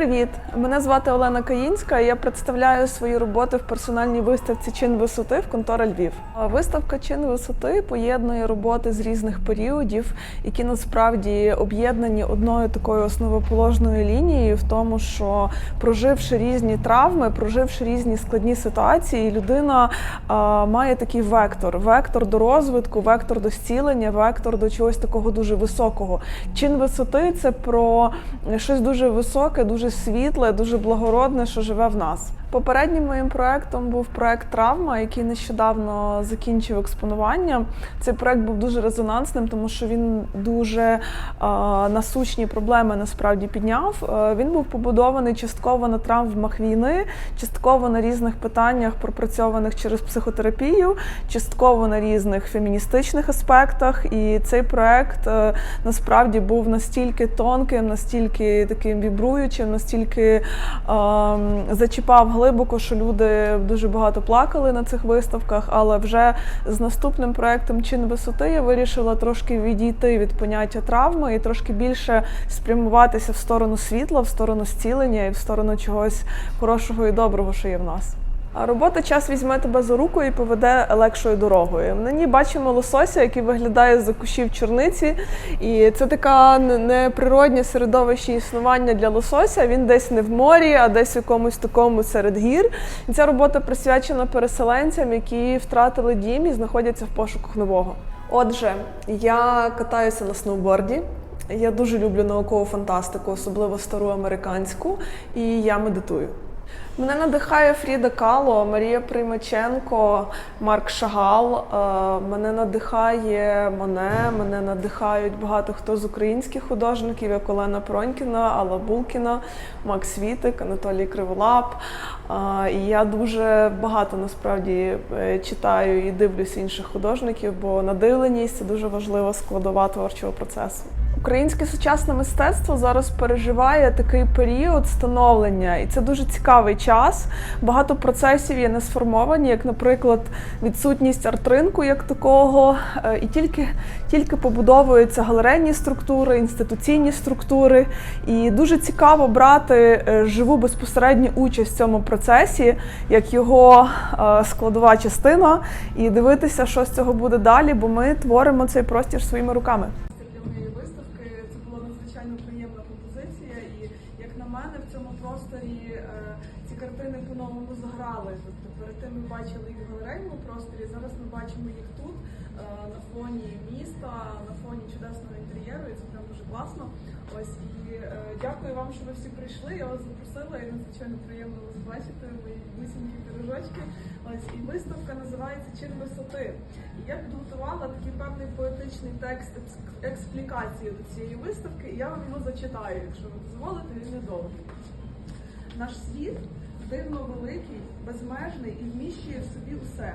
привіт! Мене звати Олена Каїнська. і Я представляю свої роботи в персональній виставці Чин висоти в контора Львів. Виставка Чин висоти поєднує роботи з різних періодів, які насправді об'єднані одною такою основоположною лінією в тому, що проживши різні травми, проживши різні складні ситуації, людина а, має такий вектор: вектор до розвитку, вектор до зцілення, вектор до чогось такого дуже високого. Чин висоти це про щось дуже високе, дуже світле, дуже благородне, що живе в нас. Попереднім моїм проектом був проект Травма, який нещодавно закінчив експонування. Цей проект був дуже резонансним, тому що він дуже е, насущні проблеми насправді підняв. Е, він був побудований частково на травмах війни, частково на різних питаннях, пропрацьованих через психотерапію, частково на різних феміністичних аспектах. І цей проект е, насправді був настільки тонким, настільки таким вібруючим, настільки е, зачіпав глибоко, що люди дуже багато плакали на цих виставках. Але вже з наступним проектом Чин висоти я вирішила трошки відійти від поняття травми і трошки більше спрямуватися в сторону світла, в сторону зцілення і в сторону чогось хорошого і доброго, що є в нас. Робота час візьме тебе за руку і поведе легшою дорогою. На ній бачимо лосося, який виглядає з-за кущів чорниці, і це така неприроднє середовище існування для лосося. Він десь не в морі, а десь в якомусь такому серед гір. І ця робота присвячена переселенцям, які втратили дім і знаходяться в пошуках нового. Отже, я катаюся на сноуборді. Я дуже люблю наукову фантастику, особливо стару американську, і я медитую. Мене надихає Фріда Кало, Марія Приймаченко, Марк Шагал. Е, Мене надихає Моне, мене надихають багато хто з українських художників, як Олена Пронькіна, Алла Булкіна, Макс Вітик, Анатолій Криволап. Е, І я дуже багато насправді е, читаю і дивлюсь інших художників, бо надивленість це дуже важлива складова творчого процесу. Українське сучасне мистецтво зараз переживає такий період становлення, і це дуже цікавий час. Багато процесів є не сформовані, як, наприклад, відсутність арт-ринку як такого, е, і тільки, тільки побудовуються галерейні структури, інституційні структури. І дуже цікаво брати е, живу безпосередню участь в цьому процесі, як його е, складова частина, і дивитися, що з цього буде далі, бо ми творимо цей простір своїми руками ми бачили їх в галерейному просторі. Зараз ми бачимо їх тут е, на фоні міста, на фоні чудесного інтер'єру, і це прям дуже класно. Ось і е, дякую вам, що ви всі прийшли. Я вас запросила і надзвичайно приємно вас бачити. Мої бусінькі пірожочки. Ось і виставка називається Чин висоти. І я підготувала такий певний поетичний текст експлікації до цієї виставки, і я вам його зачитаю, якщо ви дозволите, він недовгий. Наш світ дивно великий, безмежний і вміщує в собі усе.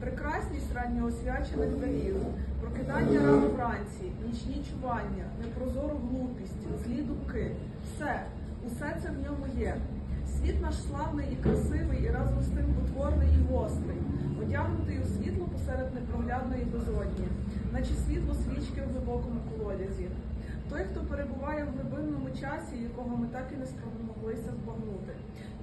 Прекрасність ранньоосвячених дарів, прокидання рано вранці, нічні чування, непрозору глупість, злі думки. Все, усе це в ньому є. Світ наш славний і красивий, і разом з тим потворний і гострий, одягнутий у світло посеред непроглядної безодні, наче світло свічки в глибокому колодязі. Той, хто перебуває в глибинному часі, якого ми так і не спромоглися збагнути.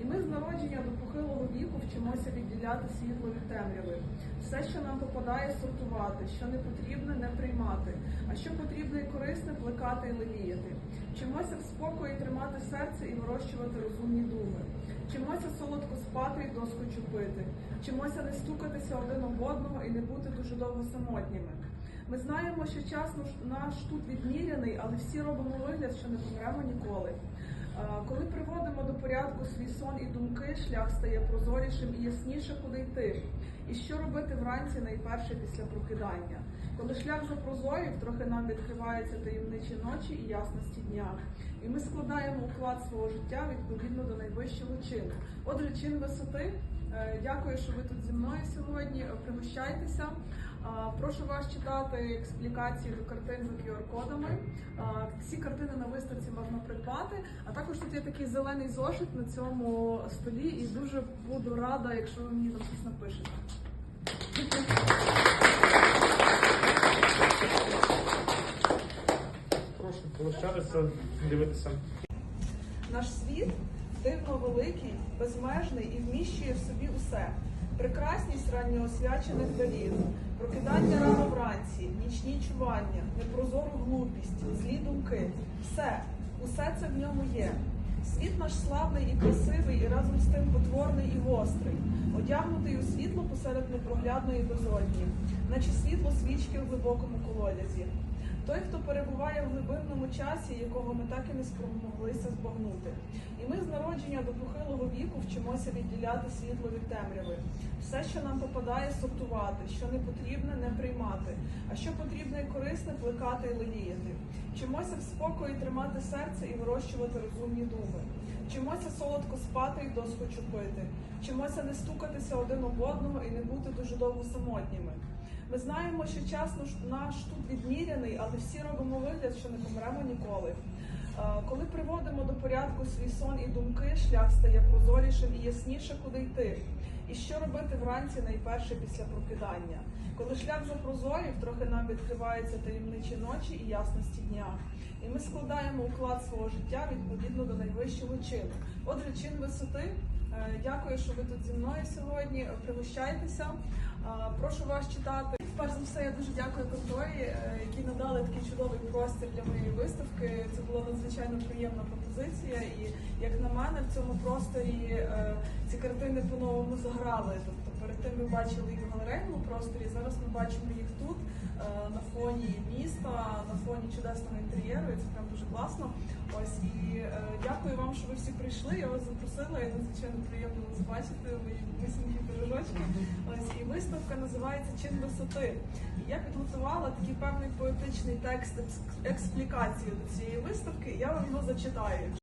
І ми з народження до похилого віку вчимося відділяти світло від темряви. Все, що нам попадає, сортувати, що не потрібне, не приймати, а що потрібне і корисне, плекати і леліяти. Вчимося в спокої тримати серце і вирощувати розумні думи. Вчимося солодко спати і доскочу пити. Вчимося не стукатися один об одного і не бути дуже довго самотніми. Ми знаємо, що час наш- тут відміряний, але всі робимо вигляд, що не помремо ніколи. Коли приводимо до порядку свій сон і думки, шлях стає прозорішим і ясніше, куди йти. І що робити вранці найперше після прокидання. Коли шлях запрозорів, трохи нам відкриваються таємничі ночі і ясності дня. І ми складаємо уклад свого життя відповідно до найвищого чину. Отже, чин висоти. Е, Дякую, що ви тут зі мною сьогодні. Пригощайтеся. Прошу вас читати експлікації до картин за QR-кодами. Всі картини на виставці можна придбати. А також тут є такий зелений зошит на цьому столі, і дуже буду рада, якщо ви мені там щось напишете. Прошу пригощатися, дивитися. Наш світ дивно великий, безмежний і вміщує в собі усе. Прекрасність ранньоосвячених дарів, прокидання рано вранці, нічні чування, непрозору глупість, злі думки. Все, усе це в ньому є. Світ наш славний і красивий, і разом з тим потворний і гострий, одягнутий у світло посеред непроглядної безодні, наче світло свічки в глибокому колодязі. Той, хто перебуває в глибинному часі, якого ми так і не спромоглися збагнути. І ми з народження до похилого віку вчимося відділяти світло від темряви. Все, що нам попадає, сортувати, що не потрібне, не приймати, а що потрібне і корисне, плекати і леліяти. Вчимося в спокої тримати серце і вирощувати розумні думи. Вчимося солодко спати і досхочу пити. Вчимося не стукатися один об одного і не бути дуже довго самотніми. Ми знаємо, що час наш- тут відміряний, але всі робимо вигляд, що не помремо ніколи. Е, Коли приводимо до порядку свій сон і думки, шлях стає прозорішим і ясніше, куди йти. І що робити вранці найперше після прокидання. Коли шлях запрозорів, трохи нам відкриваються таємничі ночі і ясності дня. І ми складаємо уклад свого життя відповідно до найвищого чину. Отже, чин висоти. Е, Дякую, що ви тут зі мною сьогодні. Е, Пригощайтеся. Е, Прошу вас читати. Перш за все, я дуже дякую конторі, які надали такий чудовий простір для моєї виставки. Це була надзвичайно приємна пропозиція. І як на мене, в цьому просторі ці картини по-новому заграли. Тобто перед ми бачили їх в галерейному просторі. Зараз ми бачимо їх тут е, на фоні міста, на фоні чудесного інтер'єру. І це прям дуже класно. Ось і е, дякую вам, що ви всі прийшли. Я вас запросила. І надзвичайно приємно вас бачити. Мої висінькі пирожочки. Ось і виставка називається Чин висоти. І я підготувала такий певний поетичний текст експлікацію до цієї виставки. Я вам його зачитаю.